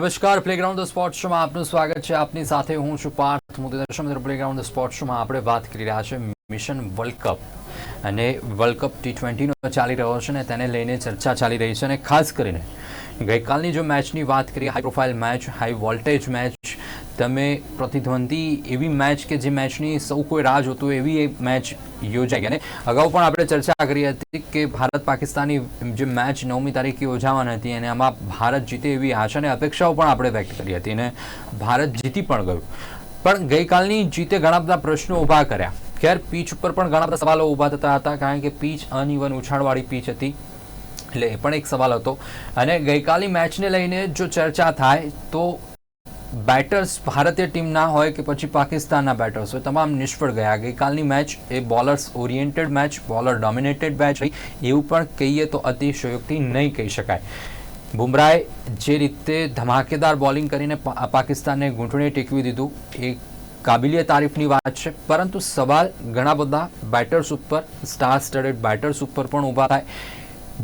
નમસ્કાર playground sport શોમાં આપનું સ્વાગત છે. આપની સાથે હું છું પાર્થ મોદી પ્લેગ્રાઉન્ડ સ્પોર્ટ શોમાં આપણે વાત કરી રહ્યા છે મિશન વર્લ્ડ કપ અને વર્લ્ડ કપ ટી ટ્વેન્ટીનો ચાલી રહ્યો છે ને તેને લઈને ચર્ચા ચાલી રહી છે અને ખાસ કરીને ગઈકાલની જો મેચની વાત કરીએ high profile match high voltage match તમે પ્રતિદ્વંદી એવી મેચ કે જે મેચની સૌ કોઈ રાહ જોતું એવી એ મેચ યોજાઈ અને અગાઉ પણ આપણે ચર્ચા કરી હતી કે ભારત પાકિસ્તાનની જે મેચ નવમી તારીખે યોજાવાની હતી અને આમાં ભારત જીતે એવી આશા અને અપેક્ષાઓ પણ આપણે વ્યક્ત કરી હતી અને ભારત જીતી પણ ગયું. પણ ગઈકાલની જીતે ઘણા બધા પ્રશ્નો ઊભા કર્યા. ખેર પીચ ઉપર પણ ઘણા બધા સવાલો ઊભા થતા હતા કારણ કે પીચ અનઇવન ઉછાળવાળી પીચ હતી. એટલે એ પણ એક સવાલ હતો. અને ગઈકાલની મેચને લઈને જો ચર્ચા થાય તો બેટર્સ ભારતીય ટીમના હોય કે પછી પાકિસ્તાનના બેટર્સ હોય, તમામ નિષ્ફળ ગયા. ગઈકાલની મેચ એ bowlers oriented match bowler dominated match રહી. એવું પણ કહીએ તો અતિશયોક્તિ નહીં કહી શકાય. બુમરાએ જે રીતે ધમાકેદાર બોલિંગ કરીને પાકિસ્તાનને ઘૂંટણે ટેકવી દીધું, એ કાબિલિયત તારીફની વાત છે. પરંતુ સવાલ ઘણા બધા બેટર્સ ઉપર સ્ટાર સ્ટડેડ બેટર્સ ઉપર પણ ઊભા થાય.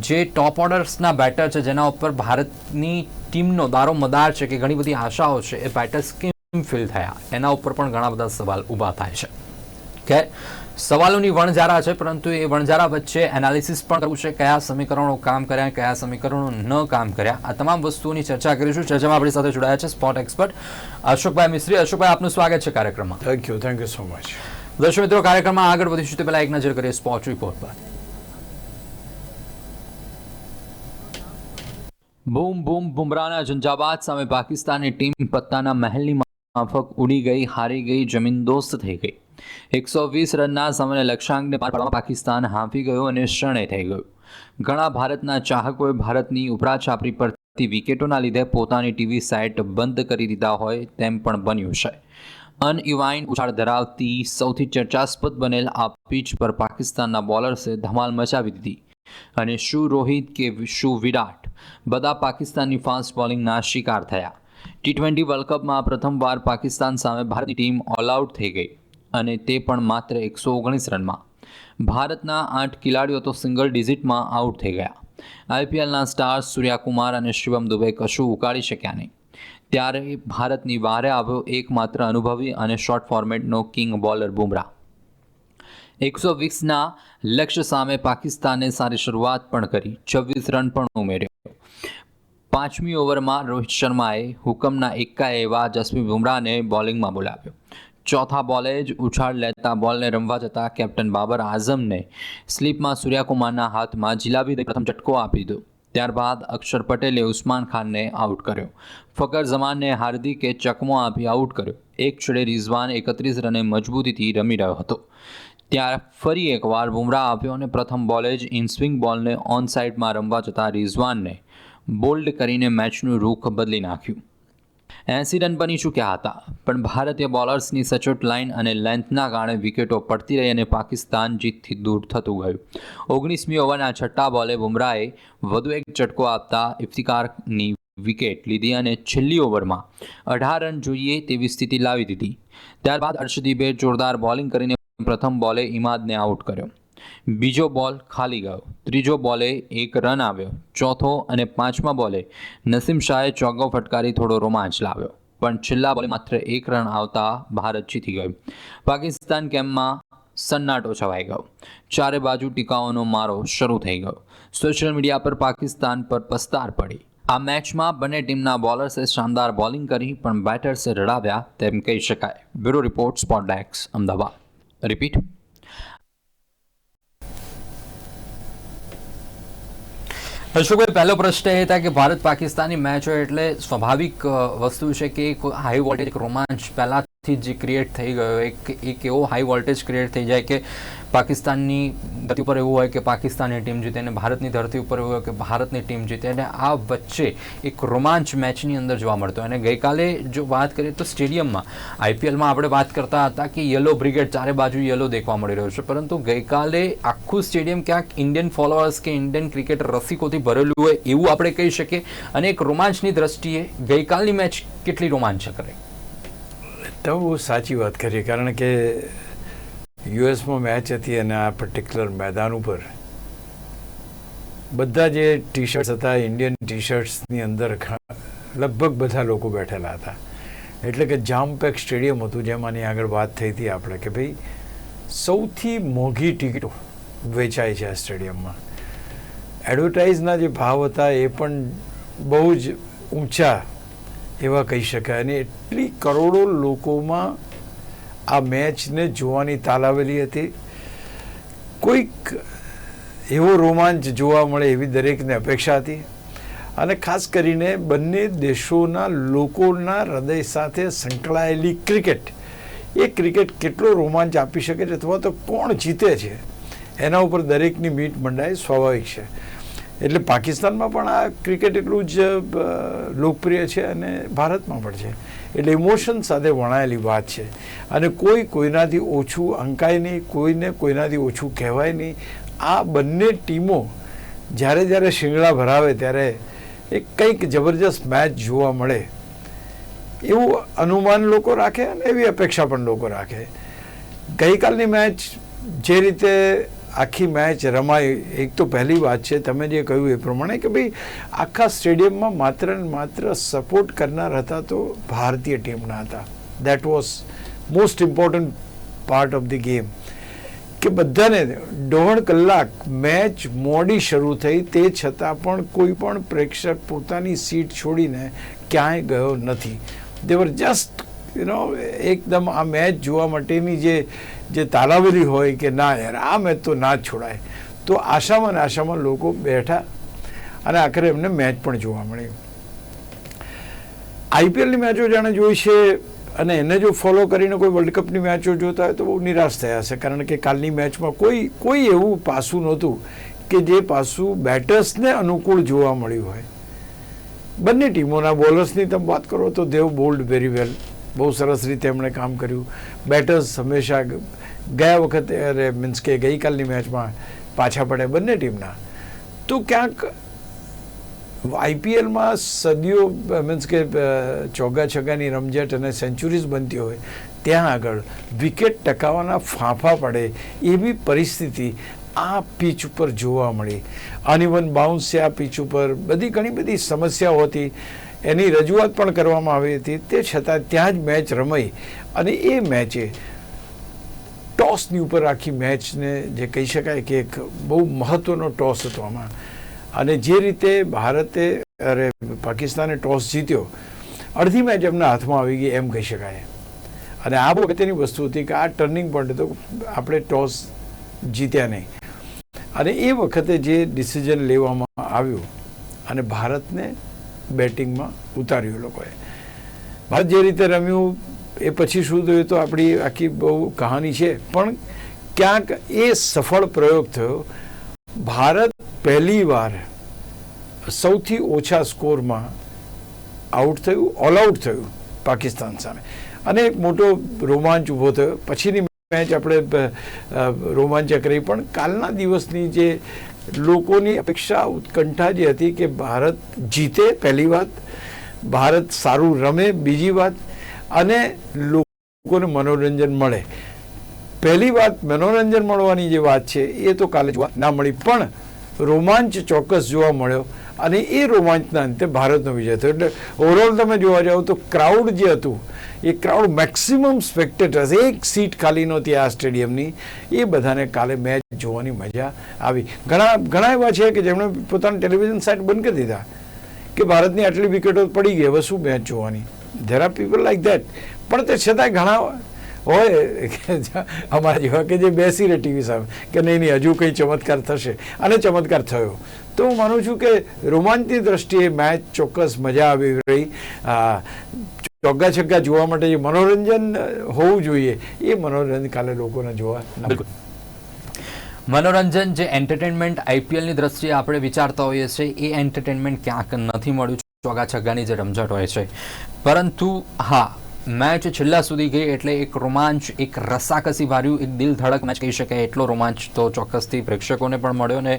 જે ટોપ ઓર્ડર્સના બેટર છે, જેના ઉપર ભારતની ટીમનો દારો મદાર છે કે ઘણી બધી આશાઓ છે એ બેટર્સ કેમ ફિલ થયા. એના ઉપર પણ ઘણા બધા સવાલ ઊભા થાય છે. કે સવાલોની વણઝારા છે પરંતુ એ વણઝારા વચ્ચે એનાલિસિસ પણ કરવું છે કયા સમીકરણો કામ કર્યા કયા સમીકરણો ન કામ કર્યા. આ તમામ વસ્તુઓની ચર્ચા કરીશું. ચર્ચામાં આપણી સાથે જોડાયા છે સ્પોર્ટ એક્સપર્ટ અશોકભાઈ મિસ્ત્રી. અશોકભાઈ આપનું સ્વાગત છે કાર્યક્રમમાં. Thank you thank you so much દર્શક મિત્રો કાર્યક્રમમાં આગળ વધીશું. તે પહેલા એક નજર કરીએ સ્પોર્ટ રિપોર્ટ પર. બૂમ બૂમ, બુમરાહના ઝંઝાવાત સામે પાકિસ્તાની ટીમ પત્તાના મહેલની માફક ઉડી ગઈ, હારી ગઈ, જમીન દોસ્ત થઈ ગઈ. એકસો વીસ રનના સમયે લક્ષ્યાંકને પાર પાડવામાં પાકિસ્તાન હાંફી ગયું અને શરણે થઈ ગયું. ઘણા ભારતના ચાહકોએ ભારતની ઉપરાછાપરી પરથી વિકેટોના લીધે પોતાની ટીવી સાઇટ બંધ કરી દીધા હોય તેમ પણ બન્યું છે. અનઇવાઇન ઉછાળ ધરાવતી સૌથી ચર્ચાસ્પદ બનેલ આ પીચ પર પાકિસ્તાનના બોલર્સે ધમાલ મચાવી દીધી. અને શું રોહિત કે શું વિરાટ? બધા પાકિસ્તાનની ફાસ્ટ બોલિંગના શિકાર થયા. ટી ટ્વેન્ટી વર્લ્ડ કપમાં પ્રથમવાર પાકિસ્તાન સામે ભારતની ટીમ ઓલ આઉટ થઈ ગઈ અને તે પણ માત્ર એકસો ઓગણીસ રનમાં. ભારતના આઠ ખેલાડીઓ તો સિંગલ ડિઝિટમાં આઉટ થઈ ગયા. આઈપીએલના સ્ટાર્સ સૂર્યાકુમાર અને શિવમ દુબે કશું ઉકાળી શક્યા નહીં. ત્યારે ભારતની વારે આવ્યો એકમાત્ર અનુભવી અને શોર્ટ ફોર્મેટનો કિંગ બોલર બુમરાહ. એકસો વીસના લક્ષ્ય સામે પાકિસ્તાને સારી શરૂઆત પણ કરી. છવ્વીસ રન પણ ઉમેર્યો. પાંચમી ઓવરમાં રોહિત શર્માએ હુકમના એક્કા એવા જસપ્રીત બુમરાહને બોલિંગમાં બોલાવ્યો. ચોથા બોલે જ ઉછાળ લેતા બોલને રમવા જતા કેપ્ટન બાબર આઝમને સ્લીપમાં સૂર્યાકુમારના હાથમાં જીલાબી પ્રથમ ઝટકો આપી દીધો. ત્યારબાદ અક્ષર પટેલે ઉસ્માન ખાનને આઉટ કર્યો. ફકર જમાનને હાર્દિકે ચકમો આપી આઉટ કર્યો. એક છેડે રિઝવાન એકત્રીસ રને મજબૂતીથી રમી રહ્યો હતો. ત્યાં ફરી એકવાર બુમરાહ આવ્યો અને પ્રથમ બોલે જ ઇન સ્વિંગ બોલને ઓન સાઇડમાં રમવા જતા રિઝવાનને બોલ્ડ કરીને મેચનું રૂખ બદલી નાખ્યું. એંસી રન બની ચૂક્યા હતા, પણ ભારતીય બોલર્સની સચોટ લાઇન અને લેન્થના કારણે વિકેટો પડતી રહી અને પાકિસ્તાન જીતથી દૂર થતું ગયું. ઓગણીસમી ઓવરના છઠ્ઠા બોલે બુમરાએ વધુ એક ઝટકો આપતા ઇફ્તિકારની વિકેટ લીધી અને છેલ્લી ઓવરમાં અઢાર રન જોઈએ તેવી સ્થિતિ લાવી દીધી. ત્યારબાદ હર્ષદીપે જોરદાર બોલિંગ કરીને પ્રથમ બોલે ઇમાદને આઉટ કર્યો. બીજો બોલ ખાલી ગયો. ત્રીજો બોલે એક રન આવ્યો. ચોથો અને પાંચમા બોલે નસીમ શાહે ચોગ્ગો ફટકારી થોડો રોમાંચ લાવ્યો. પણ છેલ્લા બોલે માત્ર એક રન આવતા ભારત જીતી ગયું. પાકિસ્તાન કેમ્પમાં સન્નાટો છવાઈ ગયો. ચારે બાજુ ટીકાઓનો મારો શરૂ થઈ ગયો. સોશિયલ મીડિયા પર પાકિસ્તાન પર પસ્તાર પડી. આ મેચમાં બંને ટીમના બોલર્સે શાનદાર બોલિંગ કરી, પણ બેટર્સે રડાવ્યા તેમ કહી શકાય. બ્યુરો રિપોર્ટ સ્પોટ ડેક્સ અમદાવાદ. રિપીટ. અશોકભાઈ, પહેલો પ્રશ્ન એ હતા કે ભારત પાકિસ્તાનની મેચ હોય એટલે સ્વાભાવિક વસ્તુ છે કે હાઈ વોલ્ટેજ રોમાંચ પહેલાંથી જ ક્રિએટ થઈ ગયો, એક એક એવો હાઈ વોલ્ટેજ ક્રિએટ થઈ જાય કે પાકિસ્તાનની ધરતી ઉપર એવું હોય કે પાકિસ્તાનની ટીમ જીતે અને ભારતની ધરતી ઉપર એવું હોય કે ભારતની ટીમ જીતે અને આ વચ્ચે એક રોમાંચ મેચની અંદર જોવા મળતો. અને ગઈકાલે જો વાત કરીએ તો સ્ટેડિયમમાં આઈપીએલમાં આપણે વાત કરતા હતા કે યલો બ્રિગેડ ચારે બાજુ યલો દેખવા મળી રહ્યો છે. પરંતુ ગઈકાલે આખું સ્ટેડિયમ ક્યાંક ઇન્ડિયન ફોલોઅર્સ કે ઇન્ડિયન ક્રિકેટ રસિકોથી ભરેલું હોય એવું આપણે કહી શકીએ. અને એક રોમાંચની દ્રષ્ટિએ ગઈકાલની મેચ કેટલી રોમાંચક રહી. તો બહુ સાચી વાત કરી, કારણ કે યુએસમાં મેચ હતી અને આ પર્ટિક્યુલર મેદાન ઉપર બધા જે ટી શર્ટ્સ હતા ઇન્ડિયન ટી શર્ટ્સની અંદર લગભગ બધા લોકો બેઠેલા હતા. એટલે કે જામપેક સ્ટેડિયમ હતું જેમાંની આગળ વાત થઈ હતી આપણે, કે ભાઈ સૌથી મોંઘી ટિકિટો વેચાય છે આ સ્ટેડિયમમાં. એડવર્ટાઇઝના જે ભાવ હતા એ પણ બહુ જ ઊંચા એવા કહી શકાય. અને એટલી કરોડો લોકોમાં આ મેચને જોવાની તાલાવેલી હતી. કોઈક એવો રોમાંચ જોવા મળે એવી દરેકને અપેક્ષા હતી. અને ખાસ કરીને બંને દેશોના લોકોના હૃદય સાથે સંકળાયેલી ક્રિકેટ. એ ક્રિકેટ કેટલો રોમાંચ આપી શકે છે અથવા તો કોણ જીતે છે? એના ઉપર દરેકની મીટ મંડાય સ્વાભાવિક છે. એટલે પાકિસ્તાનમાં પણ આ ક્રિકેટ એટલું જ લોકપ્રિય છે અને ભારતમાં પણ છે. એટલે ઇમોશન સાથે વણાયેલી વાત છે. અને કોઈ કોઈનાથી ઓછું અંકાય નહીં, કોઈને કોઈનાથી ઓછું કહેવાય નહીં. આ બંને ટીમો જ્યારે જ્યારે શિંગડા ભરાવે ત્યારે એક કંઈક જબરજસ્ત મેચ જોવા મળે. એવું અનુમાન લોકો રાખે અને એવી અપેક્ષા પણ લોકો રાખે. ગઈકાલની મેચ જે રીતે આખી મેચ રમાય. એક તો પહેલી વાત છે, તમે જે કહ્યું એ પ્રમાણે કે ભાઈ આખા સ્ટેડિયમમાં માત્ર ને માત્ર સપોર્ટ કરનાર હતા તો ભારતીય ટીમના હતા. That was most important part of the game કે બધાને દોઢ કલાક મેચ મોડી શરૂ થઈ તે છતાં પણ કોઈ પણ પ્રેક્ષક પોતાની સીટ છોડીને ક્યાંય ગયો નથી. દેવર જસ્ટ યુ નો એકદમ આ મેચ જોવા માટેની જે જે તાલાવેલી હોય કે ના યાર, આ મેચ તો ના છોડાય. તો આશામાં ને આશામાં લોકો બેઠા અને આખરે એમને મેચ પણ જોવા મળી આઈપીએલની મેચો જાણે જોઈ છે અને એને જો ફોલો કરીને કોઈ વર્લ્ડ કપની મેચો જોતા હોય તો બહુ નિરાશ થયા હશે. કારણ કે કાલની મેચમાં કોઈ કોઈ એવું પાસું નહોતું કે જે પાસું બેટર્સને અનુકૂળ જોવા મળ્યું હોય. બંને ટીમોના બોલર્સની તમે વાત કરો તો દેવ બોલ્ડ વેરી વેલ બહુ સરસ રીતે એમણે કામ કર્યું. બેટર્સ હંમેશા ગયા વખતે, અરે, મીન્સ કે ગઈકાલની મેચમાં પાછા પડે બંને ટીમના. તો ક્યાંક આઈપીએલમાં સદીઓ મીન્સ કે ચોગ્ગા છગ્ગાની રમઝટ અને સેન્ચુરીઝ બનતી હોય, ત્યાં આગળ વિકેટ ટકાવવાના ફાંફા પડે એવી પરિસ્થિતિ આ પીચ ઉપર જોવા મળી. અનઇવન બાઉન્સ આ પીચ ઉપર બધી ઘણી બધી સમસ્યાઓ હતી. એની રજૂઆત પણ કરવામાં આવી હતી. તે છતાં ત્યાં જ મેચ રમાઈ અને એ મેચે ટોસની ઉપર આખી મેચને જે કહી શકાય કે એક બહુ મહત્ત્વનો ટોસ હતો આમાં. અને જે રીતે ભારતે અરે પાકિસ્તાને ટોસ જીત્યો, અડધી મેચ એમના હાથમાં આવી ગઈ એમ કહી શકાય. અને આ અગત્યની વસ્તુ હતી કે આ ટર્નિંગ પોઈન્ટ હતો, આપણે ટોસ જીત્યા નહીં. અને એ વખતે જે ડિસિઝન લેવામાં આવ્યું અને ભારતને બેટિંગમાં ઉતાર્યું લોકોએ. ભારત જે રીતે રમ્યું, એ પછી શું થયું તો આપણી આખી બહુ કહાની છે. પણ ક્યાંક એ સફળ પ્રયોગ થયો. ભારત પહેલી વાર સૌથી ઓછા સ્કોરમાં આઉટ થયું, ઓલ આઉટ થયું પાકિસ્તાન સામે. અને એક મોટો રોમાંચ ઊભો થયો. પછીની મેચ આપણે રોમાંચક રહી પણ કાલના દિવસની જે લોકોની અપેક્ષા ઉત્કંઠા જે હતી કે ભારત જીતે પહેલી વાત, ભારત સારું રમે બીજી વાત, અને લોકોને મનોરંજન મળે. પહેલી વાત મનોરંજન મળવાની જે વાત છે એ તો કાલે જોવા ના મળી, પણ રોમાંચ ચોક્કસ જોવા મળ્યો. અને એ રોમાંચના અંતે ભારતનો વિજય થયો. એટલે ઓવરઓલ તમે જોવા જાઓ તો ક્રાઉડ જે હતું, એ ક્રાઉડ મેક્સિમમ સ્પેક્ટેટર્સ એક સીટ ખાલી નહોતી આ સ્ટેડિયમની એ બધાને કાલે મેચ જોવાની મજા આવી. ઘણા ઘણા એવા છે કે જેમણે પોતાના ટેલિવિઝન સેટ બંધ કરી દીધા કે ભારતની આટલી વિકેટો પડી ગઈ, હવે શું મેચ જોવાની? There are people like that પણ તે છતાંય ઘણા હોય અમારા જેવા કે જે બેસી રહે ટીવી સામે, કે નહીં નહીં, હજુ કંઈ ચમત્કાર થશે. અને ચમત્કાર થયો. તો હું માનું છું કે રોમાંચની દ્રષ્ટિએ મેચ ચોક્કસ મજા આવી રહી. ચોગ્ગા છગ્ગા જોવા માટે જે મનોરંજન હોવું જોઈએ, એ મનોરંજન કાલે લોકોને જોવા. મનોરંજન જે એન્ટરટેનમેન્ટ આઈપીએલની દ્રષ્ટિએ આપણે વિચારતા હોઈએ છીએ, એ એન્ટરટેનમેન્ટ ક્યાંક નથી મળ્યું. ચોગા છગ્ગાની જે રમઝટ હોય છે. પરંતુ હા, મેચ છેલ્લા સુધી ગઈ એટલે એક રોમાંચ, એક રસાકસી વાળ્યું એક દિલ ધડક મેચ કહી શકાય. એટલો રોમાંચ તો ચોક્કસથી પ્રેક્ષકોને પણ મળ્યો ને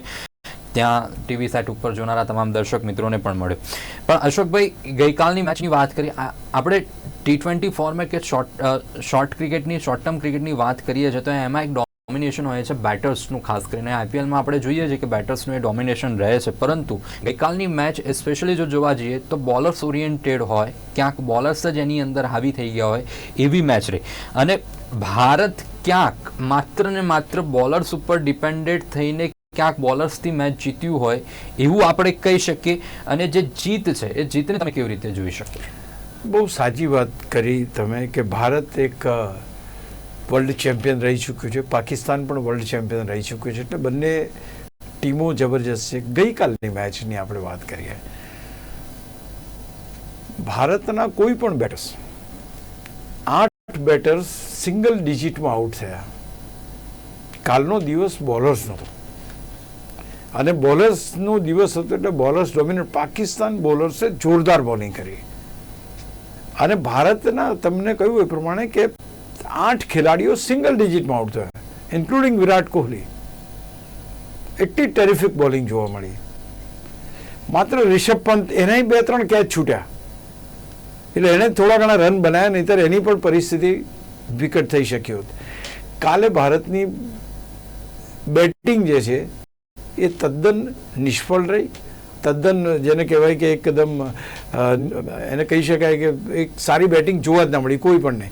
ત્યાં ટીવી સેટ ઉપર જોનારા તમામ દર્શક મિત્રોને પણ મળ્યો. પણ અશોકભાઈ, ગઈકાલની મેચની વાત કરીએ આપણે ટી ટ્વેન્ટી ફોર્મેટ કે શોર્ટ શોર્ટ ક્રિકેટની શોર્ટ ટર્મ ક્રિકેટની વાત કરીએ છીએ તો એમાં એક ડોમિનેશન હોય છે બેટર્સનું ખાસ કરીને આઈપીએલમાં આપણે જોઈએ છીએ કે બેટર્સનું એ ડોમિનેશન રહે છે. પરંતુ ગઈકાલની મેચ સ્પેશિયલી જો જોવા જઈએ તો બોલર્સ ઓરિએન્ટેડ હોય, ક્યાંક બોલર્સ જ એની અંદર હાવી થઈ ગયા હોય એવી મેચ રહી. અને ભારત ક્યાંક માત્ર ને માત્ર બોલર્સ ઉપર ડિપેન્ડેડ થઈને ક્યાંક બોલર્સથી મેચ જીત્યું હોય, એવું આપણે કહી શકીએ. અને જે જીત છે, એ જીતને તમે કેવી રીતે જોઈ શકો બહુ સાચી વાત કરી તમે કે ભારત એક વર્લ્ડ ચેમ્પિયન રહી ચૂક્યું છે. પાકિસ્તાન પણ વર્લ્ડ ચેમ્પિયન રહી ચૂક્યું છે. એટલે બંને ટીમો જબરજસ્ત છે. ગઈકાલની મેચની આપણે વાત કરીએ. ભારતના કોઈ પણ બેટર્સ આઠ બેટર્સ સિંગલ ડિજિટમાં આઉટ થયા. કાલનો દિવસ બોલર્સનો હતો અને બોલર્સનો દિવસ હતો એટલે બોલર્સ ડોમિનેટ. પાકિસ્તાન બોલર્સે જોરદાર બોલિંગ કરી. અને ભારતના તમને કહ્યું એ પ્રમાણે કે આઠ ખેલાડીઓ સિંગલ ડિજિટમાં આઉટ થયા ઇન્ક્લુડિંગ વિરાટ કોહલી. એટલી ટેરિફિક બોલિંગ જોવા મળી. માત્ર રિષભ પંત એનાય બે ત્રણ કેચ છૂટ્યા. એટલે એણે થોડા ઘણા રન બનાવ્યા નહીંતર એની પણ પરિસ્થિતિ વિકટ થઈ શકી કાલે ભારતની બેટિંગ જે છે એ તદ્દન નિષ્ફળ રહી. તદ્દન જેને કહેવાય કે એકદમ એને કહી શકાય કે એક સારી બેટિંગ જોવા જ ના મળી, કોઈ પણ નહીં.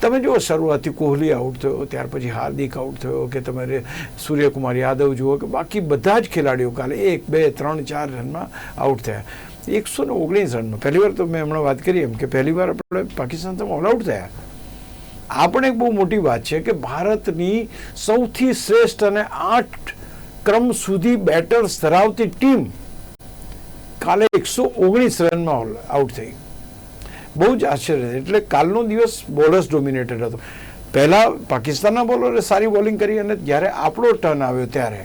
તમે જુઓ, શરૂઆતથી કોહલી આઉટ થયો, ત્યાર પછી હાર્દિક આઉટ થયો, કે તમારે સૂર્યકુમાર યાદવ જુઓ કે બાકી બધા જ ખેલાડીઓ કાલે એક, બે, ત્રણ, ચાર રનમાં આઉટ થયા. એકસો ને ઓગણીસ રનમાં. પહેલી વાર તો મેં હમણાં વાત કરી એમ કે પહેલી વાર આપણે પાકિસ્તાન તો ઓલ આઉટ થયા. આ પણ એક બહુ મોટી વાત છે કે ભારતની સૌથી શ્રેષ્ઠ અને આઠ ક્રમ સુધી બેટર્સ ધરાવતી ટીમ કાલે એકસો ઓગણીસ રનમાં આઉટ થઈ. બહુ જ આશ્ચર્ય. એટલે કાલનો દિવસ બોલર્સ ડોમિનેટેડ હતો. પહેલા પાકિસ્તાનના બોલરે સારી બોલિંગ કરી અને જ્યારે આપણો ટર્ન આવ્યો ત્યારે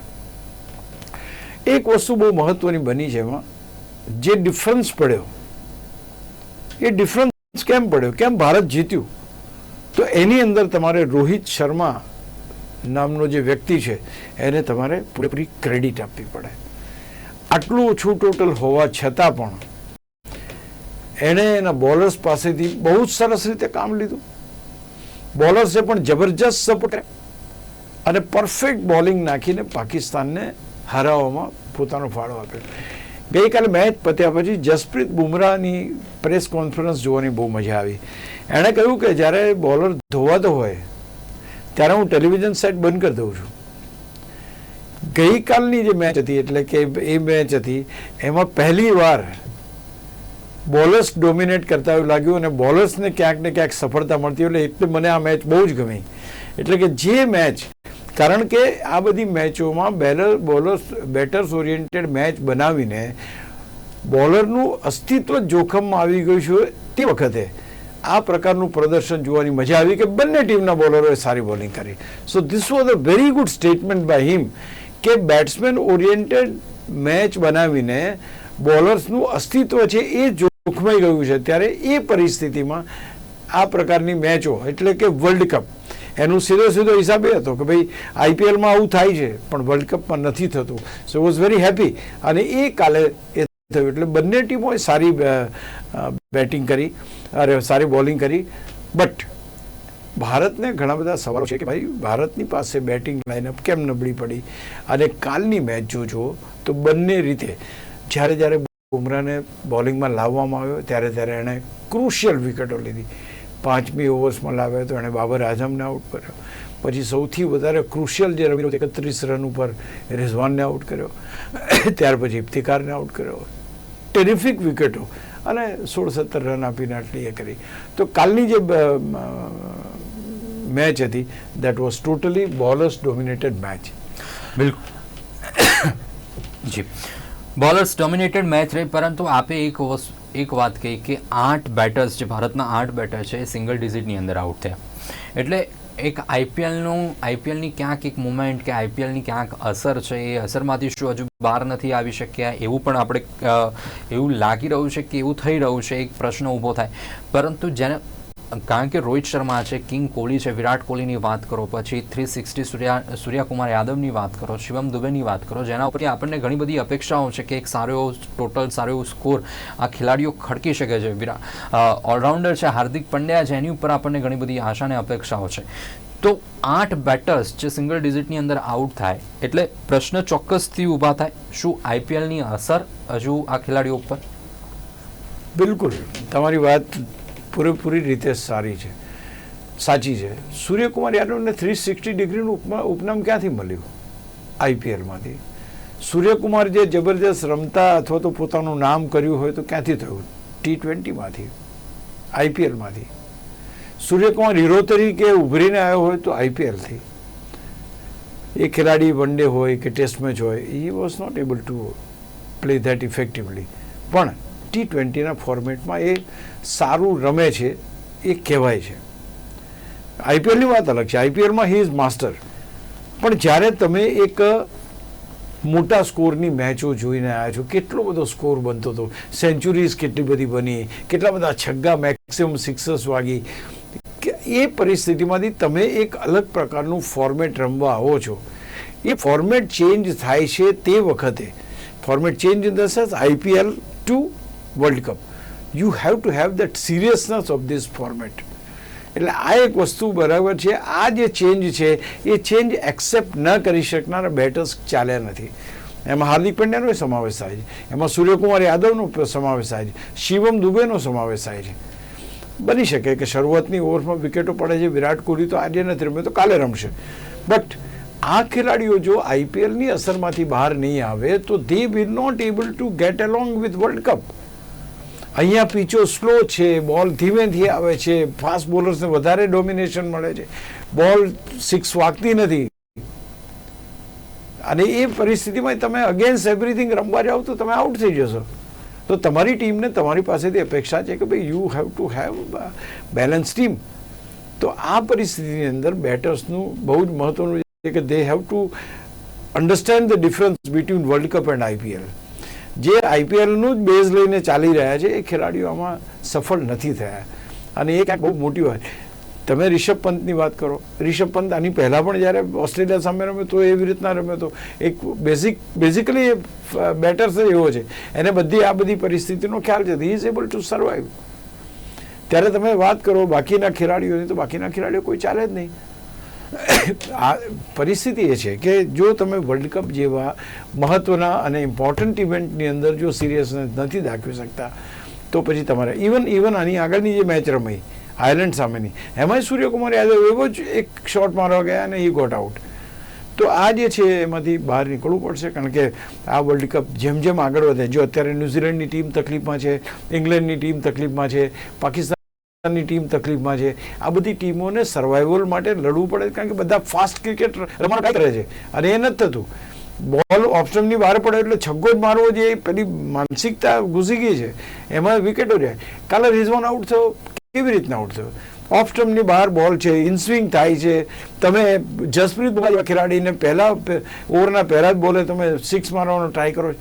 એક વસ્તુ બહુ મહત્વની બની છે એમાં. જે ડિફરન્સ પડ્યો, એ ડિફરન્સ કેમ પડ્યો? કેમ ભારત જીત્યું? તો એની અંદર તમારે રોહિત શર્મા નામનો જે વ્યક્તિ છે, એને તમારે પૂરેપૂરી ક્રેડિટ આપવી પડે. આટલું ઓછું ટોટલ હોવા છતાં પણ એણે એના બોલર્સ પાસેથી બહુ જ સરસ રીતે કામ લીધું. બોલર્સે પણ જબરજસ્ત સપોર્ટ અને પરફેક્ટ બોલિંગ નાખીને પાકિસ્તાનને હરાવવામાં પોતાનો ફાળો આપ્યો. ગઈકાલે મેચ પત્યા પછી જસપ્રીત બુમરાહની પ્રેસ કોન્ફરન્સ જોવાની બહુ મજા આવી. એણે કહ્યું કે જ્યારે બોલર ધોવાતો હોય ત્યારે હું ટેલિવિઝન સેટ બંધ કરી દઉં છું. ગઈકાલની જે મેચ હતી, એટલે કે એ મેચ હતી, એમાં પહેલી વાર બોલર્સ ડોમિનેટ કરતા એવું લાગ્યું અને બોલર્સને ક્યાંક ને ક્યાંક સફળતા મળતી એટલે એટલે મને આ મેચ બહુ જ ગમી. એટલે કે જે મેચ કારણ કે આ બધી મેચોમાં બેલર બોલર્સ બેટર્સ ઓરિએન્ટેડ મેચ બનાવીને બોલરનું અસ્તિત્વ જોખમમાં આવી ગયું છે તે વખતે. આ પ્રકારનું પ્રદર્શન જોવાની મજા આવી કે બંને ટીમના બોલરોએ સારી બોલિંગ કરી. So this was a very good statement by him કે બેટ્સમેન ઓરિએન્ટેડ મેચ બનાવીને બોલર્સનું અસ્તિત્વ છે એ જોખમાઈ ગયું છે. ત્યારે એ પરિસ્થિતિમાં આ પ્રકારની મેચો, એટલે કે વર્લ્ડ કપ એનું સીધો સીધો હિસાબ એ હતો કે ભાઈ આઈપીએલમાં આવું થાય છે, પણ વર્લ્ડ કપમાં નથી થતું. સો વોઝ વેરી હેપી અને એ કાલે એ થયું. એટલે બંને ટીમોએ સારી બેટિંગ કરી અરે સારી બોલિંગ કરી. બટ ભારતને ઘણા બધા સવાલો છે કે ભાઈ, ભારતની પાસે બેટિંગ લાઇનઅપ કેમ નબળી પડી? અને કાલની મેચ જો જુઓ, તો બંને રીતે જ્યારે જ્યારે બુમરાને બોલિંગમાં લાવવામાં આવ્યો, ત્યારે ત્યારે એણે ક્રુશિયલ વિકેટો લીધી. પાંચમી ઓવર્સમાં લાવ્યો તો એણે બાબર આઝમને આઉટ કર્યો. પછી સૌથી વધારે ક્રુશિયલ જે રમી એકત્રીસ રન ઉપર રિઝવાનને આઉટ કર્યો. ત્યાર પછી ઇફ્તિકારને આઉટ કર્યો. ટેરિફિક વિકેટો. અને સોળ સત્તર રન આપીને આટલી એ કરી. તો કાલની જે મેચ હતી that was totally bowlers dominated match બિલકુલ. જી. બોલર્સ ડોમિનેટેડ મેચ રહી, પરંતુ આપે એક એક વાત કહી કે આઠ બેટર્સ જે ભારતના આઠ બેટર છે, એ સિંગલ ડિઝિટની અંદર આઉટ થયા. એટલે એક આઈપીએલનું, આઈપીએલની ક્યાંક એક મુમેન્ટ કે આઈપીએલની ક્યાંક અસર છે, એ અસરમાંથી શું હજુ બહાર નથી આવી શક્યા, એવું પણ આપણે એવું લાગી રહ્યું છે કે એવું થઈ રહ્યું છે, એક પ્રશ્ન ઊભો થાય. પરંતુ જેને કારણ કે રોહિત શર્મા છે, કિંગ કોહલી છે, વિરાટ કોહલીની વાત કરો, પછી થ્રી સિક્સટી સૂર્યા, સૂર્યકુમાર યાદવની વાત કરો, શિવમ દુબેની વાત કરો, જેના ઉપરથી આપણને ઘણી બધી અપેક્ષાઓ છે કે એક સારો એવો ટોટલ સારો એવો સ્કોર આ ખેલાડીઓ ખડકી શકે છે. વિરાટ ઓલરાઉન્ડર છે હાર્દિક પંડ્યા છે, એની ઉપર આપણને ઘણી બધી આશા અને અપેક્ષાઓ છે. તો આઠ બેટર્સ જે સિંગલ ડિજિટની અંદર આઉટ થાય, એટલે પ્રશ્ન ચોક્કસથી ઊભા થાય, શું આઈપીએલની અસર હજુ આ ખેલાડીઓ ઉપર? બિલકુલ. તમારી વાત પૂરેપૂરી રીતે સારી છે. સાચી છે. સૂર્યકુમાર યાદવને થ્રી સિક્સટી ડિગ્રીનું ઉપમા, ઉપનામ ક્યાંથી મળ્યું? આઈપીએલમાંથી સૂર્યકુમાર જે જબરદસ્ત રમતા અથવા તો પોતાનું નામ કર્યું હોય તો ક્યાંથી થયું? ટી ટ્વેન્ટીમાંથી. આઈપીએલમાંથી સૂર્યકુમાર હીરો તરીકે ઉભરીને આવ્યો હોય તો આઈપીએલથી એ ખેલાડી વન ડે હોય કે ટેસ્ટ મેચ હોય એ was not able to play that effectively પણ ટી ટ્વેન્ટીના ફોર્મેટમાં એ સારું રમે છે, એ કહેવાય છે. આઈપીએલની વાત અલગ છે. આઈપીએલમાં હી ઇઝ માસ્ટર પણ જ્યારે તમે એક મોટા સ્કોરની મેચો જોઈને આવ્યા છો, કેટલો બધો સ્કોર બનતો હતો? સેન્ચુરીઝ કેટલી બધી બની? કેટલા બધા છગ્ગા મેક્સિમમ સિક્સર્સ વાગી? એ પરિસ્થિતિમાંથી તમે એક અલગ પ્રકારનું ફોર્મેટ રમવા આવો છો. એ ફોર્મેટ ચેન્જ થાય છે તે વખતે. Format change in the sense IPL to world cup you have to have that seriousness of this format એટલે આ એક વસ્તુ બરાબર છે. આ જે ચેન્જ છે, એ ચેન્જ એક્સેપ્ટ ન કરી શકનારા બેટર્સ ચાલ્યા નથી. એમાં હાર્દિક પંડ્યાનો સમાવેશ થાય છે. એમાં સૂર્યકુમાર યાદવનો સમાવેશ થાય છે. શિવમ દુબેનો સમાવેશ થાય છે. બની શકે કે શરૂઆતની ઓવરમાં વિકેટો પડે છે. વિરાટ કોહલી તો આજે નથી રમે તો કાલે રમશે. બટ આ ખેલાડીઓ જો આઈપીએલની અસરમાંથી બહાર નહીં આવે, તો they will not able to get along with world cup અહીંયા પીચો સ્લો છે, બોલ ધીમેથી આવે છે ફાસ્ટ બોલર્સને વધારે ડોમિનેશન મળે છે. બોલ સિક્સ વાગતી નથી. અને એ પરિસ્થિતિમાં તમે અગેન્સ્ટ એવરીથિંગ રમવા જાઓ તો તમે આઉટ થઈ જશો. તો તમારી ટીમને તમારી પાસેથી અપેક્ષા છે કે ભાઈ you have to have balance team તો આ પરિસ્થિતિની અંદર બેટર્સનું બહુ જ મહત્વનું છે કે they have to understand the difference between world cup and IPL જે આઈપીએલનું જ બેઝ લઈને ચાલી રહ્યા છે, એ ખેલાડીઓ આમાં સફળ નથી થયા. અને એ કાંઈક બહુ મોટી વાત. તમે રિષભ પંતની વાત કરો. રિષભ પંત આની પહેલાં પણ જ્યારે ઓસ્ટ્રેલિયા સામે રમ્યો તો એવી રીતના રમ્યો તો એક બેઝિક બેઝિકલી એ બેટર્સ એવો છે. એને બધી, આ બધી પરિસ્થિતિનો ખ્યાલ છે. He is able to survive ત્યારે તમે વાત કરો બાકીના ખેલાડીઓની, તો બાકીના ખેલાડીઓ કોઈ ચાલે જ નહીં. આ પરિસ્થિતિ એ છે કે જો તમે વર્લ્ડ કપ જેવા મહત્વના અને ઇમ્પોર્ટન્ટ ઇવેન્ટની અંદર જો સિરિયસનેસ નથી દાખવી શકતા, તો પછી તમારે ઇવન ઇવન આની આગળની જે મેચ રમાઈ આયર્લેન્ડ સામેની, એમાંય સૂર્યકુમાર યાદવ એવો જ એક શોટ મારવા ગયા અને ઈ ગોટ આઉટ તો આ જે છે એમાંથી બહાર નીકળવું પડશે, કારણ કે આ વર્લ્ડ કપ જેમ જેમ આગળ વધે, જો અત્યારે ન્યૂઝીલેન્ડની ટીમ તકલીફમાં છે ઇંગ્લેન્ડની ટીમ તકલીફમાં છે પાકિસ્તાનની ટીમ તકલીફમાં છે. આ બધી ટીમોને સર્વાઈવલ માટે લડવું પડે કારણ કે બધા ફાસ્ટ ક્રિકેટ રમણ કરે છે. અને એ નથી થતું. બોલ ઓપ્શનની બહાર પડે એટલે છગ્ગો જ મારવો જે પેલી માનસિકતા ઘૂસી ગઈ છે. એમાં વિકેટો જાય કાલે રિઝવાન આઉટ થયો. કેવી રીતના આઉટ થયો? ઓફ બહાર બોલ છે ઇનસ્વિંગ થાય છે. તમે જસપ્રીત બુમરાહ ખેલાડીને પહેલા ઓવરના પહેલા જ બોલે તમે સિક્સ મારવાનો ટ્રાય કરો.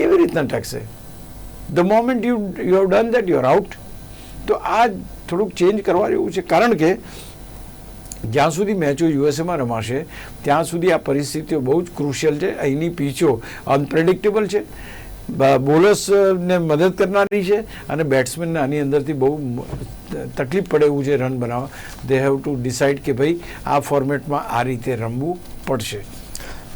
કેવી રીતના ટકશે the moment you you have done that you are out તો આ થોડુંક ચેન્જ કરવા જેવું છે. કારણ કે જ્યાં સુધી મેચો યુએસએમાં રમાશે, ત્યાં સુધી આ પરિસ્થિતિઓ બહુ જ ક્રુશિયલ છે. અહીંની પીચો અનપ્રેડિક્ટેબલ છે. બોલર્સને મદદ કરનારી છે અને બેટ્સમેનને આની અંદરથી બહુ તકલીફ પડે એવું છે રન બનાવવા. દે હેવ ટુ ડિસાઇડ કે ભાઈ આ ફોર્મેટમાં આ રીતે રમવું પડશે.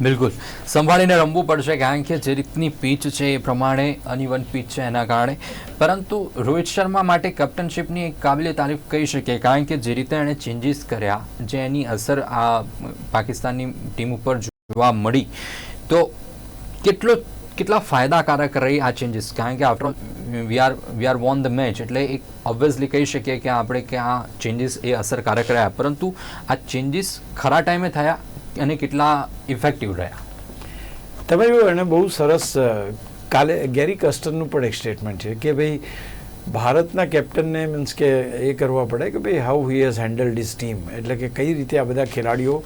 બિલકુલ. સંભાળીને રમવું પડશે કારણ કે જે રીતની પીચ છે એ પ્રમાણે અનઇવન પીચ છે એના કારણે. પરંતુ રોહિત શર્મા માટે કેપ્ટનશીપની એક કાબિલે તારીફ કહી શકીએ કારણ કે જે રીતે એણે ચેન્જીસ કર્યા, જે એની અસર આ પાકિસ્તાનની ટીમ ઉપર જોવા મળી, તો કેટલો, કેટલા ફાયદાકારક રહી આ ચેન્જીસ? કારણ કે after we are we are won the match એટલે એક ઓબ્વિયસલી કહી શકીએ કે આપણે કે આ ચેન્જીસ એ અસરકારક રહ્યા. પરંતુ આ ચેન્જીસ ખરા ટાઈમે થયા? અને કેટલા ઇફેક્ટિવ રહ્યા? તમે જો એને બહુ સરસ કાલે ગેરી કસ્ટરનું પણ એક સ્ટેટમેન્ટ છે કે ભાઈ ભારતના કેપ્ટનને મીન્સ કે એ કરવા પડે કે ભાઈ how he has handled his team એટલે કે કઈ રીતે આ બધા ખેલાડીઓ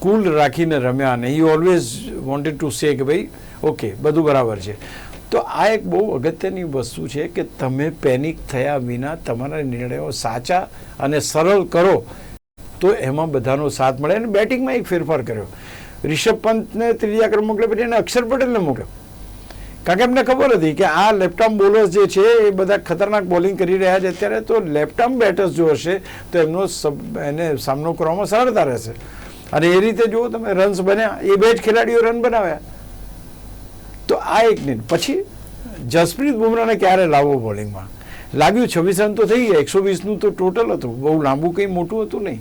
કુલ રાખીને રમ્યા અને he always wanted to say કે ભાઈ ઓકે બધું બરાબર છે. તો આ એક બહુ અગત્યની વસ્તુ છે કે તમે પેનિક થયા વિના તમારા નિર્ણયો સાચા અને સરળ કરો. તો એમાં બધાનો સાથ મળે અને બેટિંગમાં એક ફેરફાર કર્યો. રિષભ પંતને ત્રીજા ક્રમ મોકલ્યો પછી એને અક્ષર પટેલને મોકલ્યો. કારણ કે એમને ખબર હતી કે આ લેફ્ટ બોલર્સ જે છે, એ બધા ખતરનાક બોલિંગ કરી રહ્યા છે અત્યારે. તો લેફ્ટ બેટર્સ જો હશે, તો એમનો એને સામનો કરવામાં સરળતા રહેશે. અને એ રીતે જુઓ તમે રન્સ બન્યા. એ બે જ ખેલાડીઓ રન બનાવ્યા. તો આ એક નહીં પછી જસપ્રીત બુમરાને ક્યારે લાવવો બોલિંગમાં? લાગ્યું છવ્વીસ રન તો થઈ ગયા. એકસો વીસનું તો ટોટલ હતું. બહુ લાંબુ કંઈ મોટું હતું નહીં.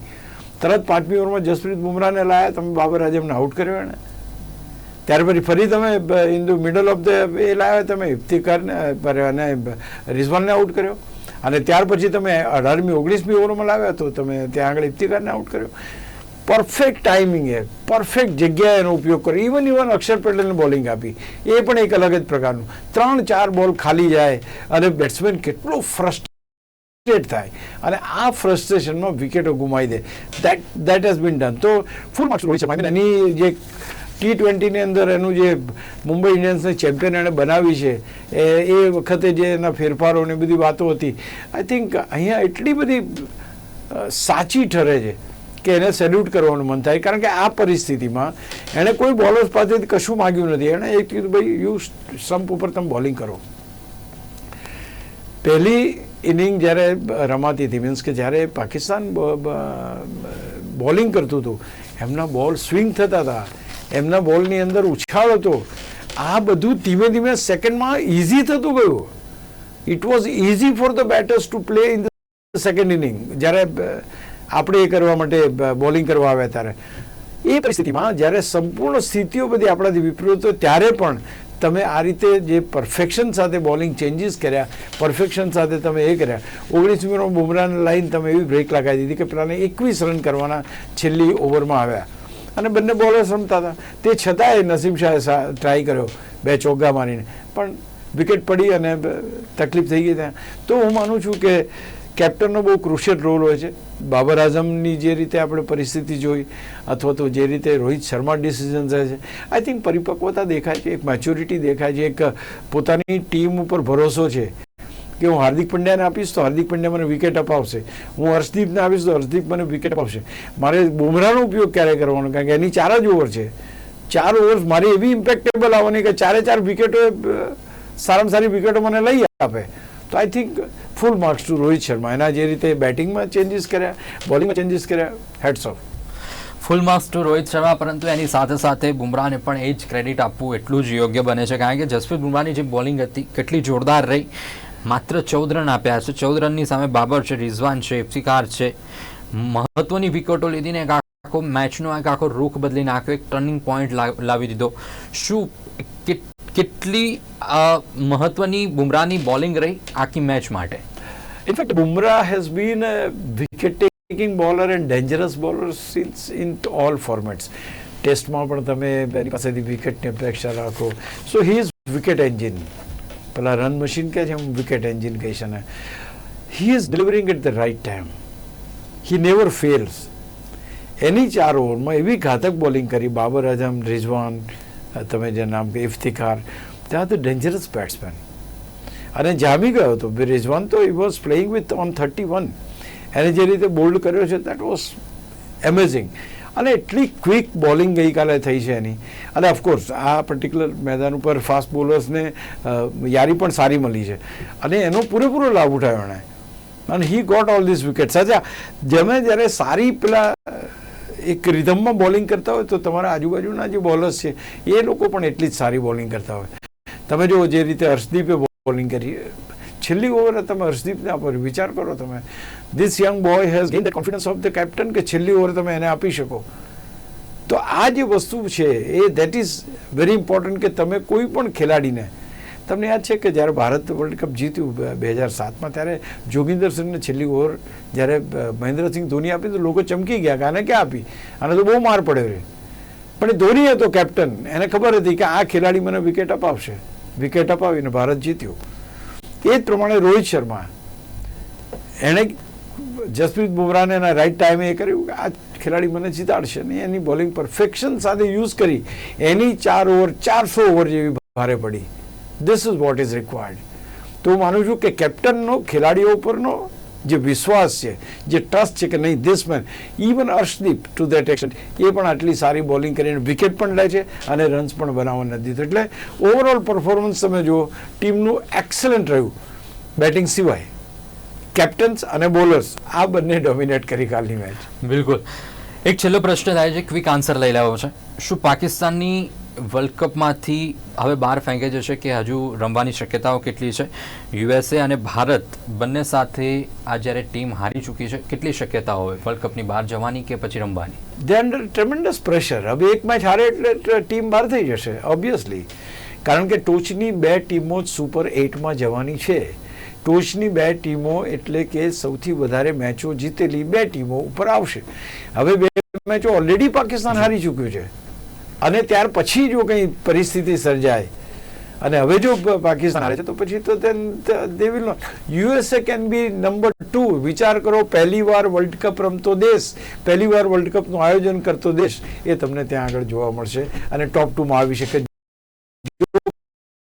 તરત પાંચમી ઓવરમાં જસપ્રીત બુમરાને લાયા, તમે બાબર આઝમને આઉટ કર્યો એને. ત્યાર પછી ફરી તમે in the middle of the એ લાવ્યા તમે ઇફ્તિકારને અને રિઝવાનને આઉટ કર્યો. અને ત્યાર પછી તમે અઢારમી, ઓગણીસમી ઓવરમાં લાવ્યા તો તમે ત્યાં આગળ ઇફ્તિકારને આઉટ કર્યો. પરફેક્ટ ટાઈમિંગ એ પરફેક્ટ જગ્યાએ એનો ઉપયોગ કર્યો. ઇવન ઇવન અક્ષર પટેલને બોલિંગ આપી. એ પણ એક અલગ જ પ્રકારનું. ત્રણ, ચાર બોલ ખાલી જાય અને બેટ્સમેન કેટલો ફ્રસ્ટ્રેટ થાય. અને આ ફ્રસ્ટ્રેશનમાં વિકેટો ગુમાવી દે. That that has been done તો ફૂલ માર્ક્સ રોહિત શર્મા. એની જે ટી ટ્વેન્ટીની અંદર એનું જે મુંબઈ ઇન્ડિયન્સને ચેમ્પિયન એણે બનાવી છે, એ એ વખતે જે એના ફેરફારો ને બધી વાતો હતી. આઈ થિંક અહીંયા એટલી બધી સાચી ઠરે છે કે એને સેલ્યુટ કરવાનું મન થાય. કારણ કે આ પરિસ્થિતિમાં એણે કોઈ બોલર્સ પાસેથી કશું માગ્યું નથી. એણે એક કીધું, ભાઈ યુ સ્ટમ્પ ઉપર તમે બોલિંગ કરો. પહેલી ઇનિંગ જ્યારે રમાતી હતી, મીન્સ કે જ્યારે પાકિસ્તાન બોલિંગ કરતું હતું, એમના બોલ સ્વિંગ થતા હતા, એમના બોલની અંદર ઉછાળ હતો. આ બધું ધીમે ધીમે સેકન્ડમાં ઇઝી થતું ગયું. It was easy for the batters to play in the second inning જ્યારે આપણે એ કરવા માટે બોલિંગ કરવા આવ્યા ત્યારે. એ પરિસ્થિતિમાં જ્યારે સંપૂર્ણ સ્થિતિઓ બધી આપણાથી વિપરીત ત્યારે પણ તમે આ રીતે જે પરફેક્શન સાથે બોલિંગ ચેન્જીસ કર્યા પરફેક્શન સાથે તમે એ કર્યા ઓગણીસમીનો બુમરાહની લાઈન તમે એવી બ્રેક લગાવી દીધી કે પેલાને એકવીસ રન કરવાના છેલ્લી ઓવરમાં આવ્યા. અને બંને બોલર્સ રમતા હતા. તે છતાંય નસીમ શાહે ટ્રાય કર્યો, બે ચોગ્ગા મારીને. પણ વિકેટ પડી અને તકલીફ થઈ ગઈ ત્યાં. તો હું માનું છું કે કેપ્ટનનો બહુ ક્રુશિયલ રોલ હોય છે. બાબર આઝમની જે રીતે આપણે પરિસ્થિતિ જોઈ, અથવા તો જે રીતે રોહિત શર્મા ડિસિઝન થાય છે. આઈ થિંક પરિપક્વતા દેખાય છે, એક મેચ્યોરિટી દેખાય છે, એક પોતાની ટીમ ઉપર ભરોસો છે. કે હું હાર્દિક પંડ્યાને આપીશ તો હાર્દિક પંડ્યા મને વિકેટ અપાવશે. હું હર્ષદીપને આપીશ તો હર્ષદીપ મને વિકેટ અપાવશે. મારે બુમરાહનો ઉપયોગ ક્યારે કરવાનો? કારણ કે એની ચાર જ ઓવર છે. ચાર ઓવર મારી એવી ઇમ્પેક્ટેબલ આવવાની કે ચારે ચાર વિકેટો સારામાં સારી વિકેટો મને લઈ આપે. તો I think full marks to Rohit Sharma એના જે રીતે બેટિંગમાં ચેન્જીસ કર્યા બોલિંગમાં ચેન્જીસ કર્યા heads off full marks to Rohit Sharma પરંતુ એની સાથે સાથે બુમરાહને પણ એ જ ક્રેડિટ આપવું એટલું જ યોગ્ય બને છે, કારણ કે જસપ્રીત બુમરાહની જે બોલિંગ હતી, કેટલી જોરદાર રહી. માત્ર ચૌદ રન આપ્યા છે. ચૌદ રનની સામે બાબર છે, રિઝવાન છે ઇફ્તિકાર છે. મહત્વની વિકેટો લીધીને એક આખો મેચનો એક આખો રૂખ બદલી નાખ્યો એક ટર્નિંગ પોઈન્ટ લાવી દીધો. શું કેટલી મહત્વની બુમરાહની બોલિંગ રહી આખી મેચ માટે? In fact Bumrah has been wicket taking bowler and dangerous bowler since in all formats ટેસ્ટમાં પણ તમે એની પાસેથી વિકેટની અપેક્ષા રાખો. So he is wicket engine પેલા રન મશીન કહે છે, હું વિકેટ એન્જિન કહીશ અને he is delivering at the right time he never fails એની ચાર ઓવરમાં એવી ઘાતક બોલિંગ કરી. બાબર આઝમ, રિઝવાન તમે જે નામ કે ઇફ્તિખાર, ત્યાં તો ડેન્જરસ બેટ્સમેન અને જામી ગયો હતો રિઝવાન તો he was playing with on thirty one એને જે રીતે બોલ્ડ કર્યો છે દેટ વોઝ એમેઝિંગ અને એટલી ક્વિક બોલિંગ ગઈકાલે થઈ છે એની. અને ઓફકોર્સ આ પર્ટિક્યુલર મેદાન ઉપર ફાસ્ટ બોલર્સને યારી પણ સારી મળી છે. અને એનો પૂરેપૂરો લાભ ઉઠાવ્યો એણે. અને he got all this wicket સાચા જેમણે જ્યારે સારી પેલા એક રિધમમાં બોલિંગ કરતા હોય તો તમારા આજુબાજુના જે બોલર્સ છે, એ લોકો પણ એટલી જ સારી બોલિંગ કરતા હોય. તમે જો જે રીતે હર્ષદીપે બોલિંગ કરી. છેલ્લી ઓવર તમે હર્ષદીપને આપો વિચાર કરો તમે. This young boy has gain the confidence of the captain કે છેલ્લી ઓવર તમે એને આપી શકો. તો આ જે વસ્તુ છે, એ દેટ ઇઝ વેરી ઇમ્પોર્ટન્ટ કે તમે કોઈ પણ ખેલાડીને તમને યાદ છે કે જ્યારે ભારત વર્લ્ડ કપ જીત્યું બે હજાર સાતમાં, ત્યારે જોગિંદર સિંહને છેલ્લી ઓવર જ્યારે મહેન્દ્રસિંહ ધોની આપી, તો લોકો ચમકી ગયા કે આને ક્યાં આપી? આને તો બહુ માર પડ્યો રે. પણ ધોની હતો કેપ્ટન એને ખબર હતી કે આ ખેલાડી મને વિકેટ અપાવશે. વિકેટ અપાવીને ભારત જીત્યું. એ જ પ્રમાણે રોહિત શર્મા, એણે જસપ્રીત બુમરાહને એના રાઈટ ટાઈમે એ કર્યું કે આ ખેલાડી મને જીતાડશે ને એની બોલિંગ પરફેક્શન સાથે યુઝ કરી. એની ચાર ઓવર ચારસો ઓવર જેવી ભારે પડી. This is what is required તો હું માનું છું કે કેપ્ટનનો ખેલાડીઓ ઉપરનો જે વિશ્વાસ છે જે ટ્રસ્ટ છે કે નહીં this man even Arshdeep to that accent એ પણ આટલી સારી બોલિંગ કરીને વિકેટ પણ લે છે અને રન્સ પણ બનાવવા નથી દીધું એટલે ઓવરઓલ પરફોર્મન્સ તમે જુઓ ટીમનું એક્સલન્ટ રહ્યું બેટિંગ સિવાય કેપ્ટન્સ અને બોલર્સ આ બંને ડોમિનેટ કરી કાલની મેચ બિલકુલ એક છેલ્લો પ્રશ્ન થાય છે ક્વિક આન્સર લઈ લેવો છે શું પાકિસ્તાનની વર્લ્ડ કપમાંથી હવે બહાર ફેંકાઈ જશે કે હજુ રમવાની શક્યતાઓ કેટલી છે? યુએસએ અને ભારત બંને સાથે આ જ્યારે ટીમ હારી ચૂકી છે, કેટલી શક્યતાઓ હોય? વર્લ્ડ કપની બહાર જવાની કે પછી રમવાની? દે અંડર ટ્રેમેન્ડસ પ્રેશર હવે એક મેચ હારે એટલે ટીમ બહાર થઈ જશે ઓબ્વિયસલી કારણ કે ટોચની બે ટીમો જ સુપર એટમાં જવાની છે. ટોચની બે ટીમો એટલે કે સૌથી વધારે મેચો જીતેલી બે ટીમો ઉપર આવશે. હવે બે મેચો ઓલરેડી પાકિસ્તાન હારી ચૂક્યું છે. અને ત્યાર પછી જો કંઈ પરિસ્થિતિ સર્જાય, અને હવે જો પાકિસ્તાન આવે છે, તો પછી તો they will not USA can be number two વિચાર કરો, પહેલી વાર વર્લ્ડ કપ રમતો દેશ, પહેલી વાર વર્લ્ડ કપનું આયોજન કરતો દેશ, એ તમને ત્યાં આગળ જોવા મળશે. અને ટોપ ટુમાં આવી શકે.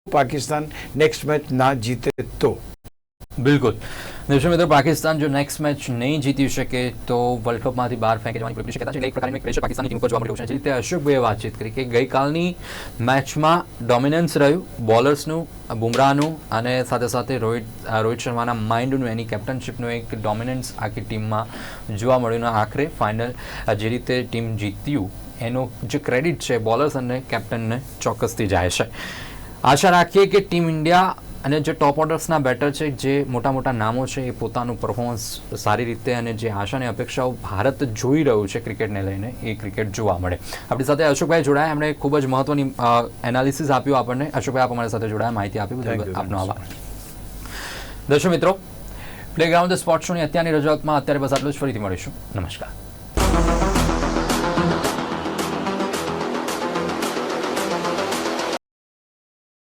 પાકિસ્તાન નેક્સ્ટ મેચ ના જીતે તો. બિલકુલ. દર્શક મિત્રો, પાકિસ્તાન જો નેક્સ્ટ મેચ નહીં જીતી શકે તો વર્લ્ડ કપમાંથી બહાર ફેંકી જવાની પૂરી છે? એક પ્રકારની પ્રેશર પાકિસ્તાનની ટીમ પર જોવા મળ્યું છે. જે રીતે અશોકભાઈએ વાતચીત કરી કે ગઈકાલની મેચમાં ડોમિનન્સ રહ્યું બોલર્સનું બુમરાહનું અને સાથે સાથે રોહિત રોહિત શર્માના માઇન્ડનું એની કેપ્ટનશીપનું એક ડોમિનન્સ આખી ટીમમાં જોવા મળ્યું. આખરે ફાઇનલ જે રીતે ટીમ જીત્યું, એનો જે ક્રેડિટ છે બોલર્સ અને કેપ્ટનને ચોક્કસથી જાય છે. આશા રાખીએ કે ટીમ ઇન્ડિયા અને જે ટોપ ઓર્ડર્સના બેટર છે જે મોટા મોટા નામો છે એ પોતાનું પરફોર્મન્સ સારી રીતે અને જે આશા અને અપેક્ષાઓ ભારત જોઈ રહ્યું છે ક્રિકેટને લઈને એ ક્રિકેટ જોવા મળે. આપણી સાથે અશોકભાઈ જોડાયા એમણે ખૂબ જ મહત્વની એનાલિસિસ આપ્યું આપણને. અશોકભાઈ આપ અમારી સાથે જોડાયા માહિતી આપી આપનો આભાર. દર્શક મિત્રો પ્લેગ્રાઉન્ડ સ્પોર્ટ શોની અત્યારની રજૂઆતમાં અત્યારે બસ આટલું જ. ફરીથી મળીશું. નમસ્કાર.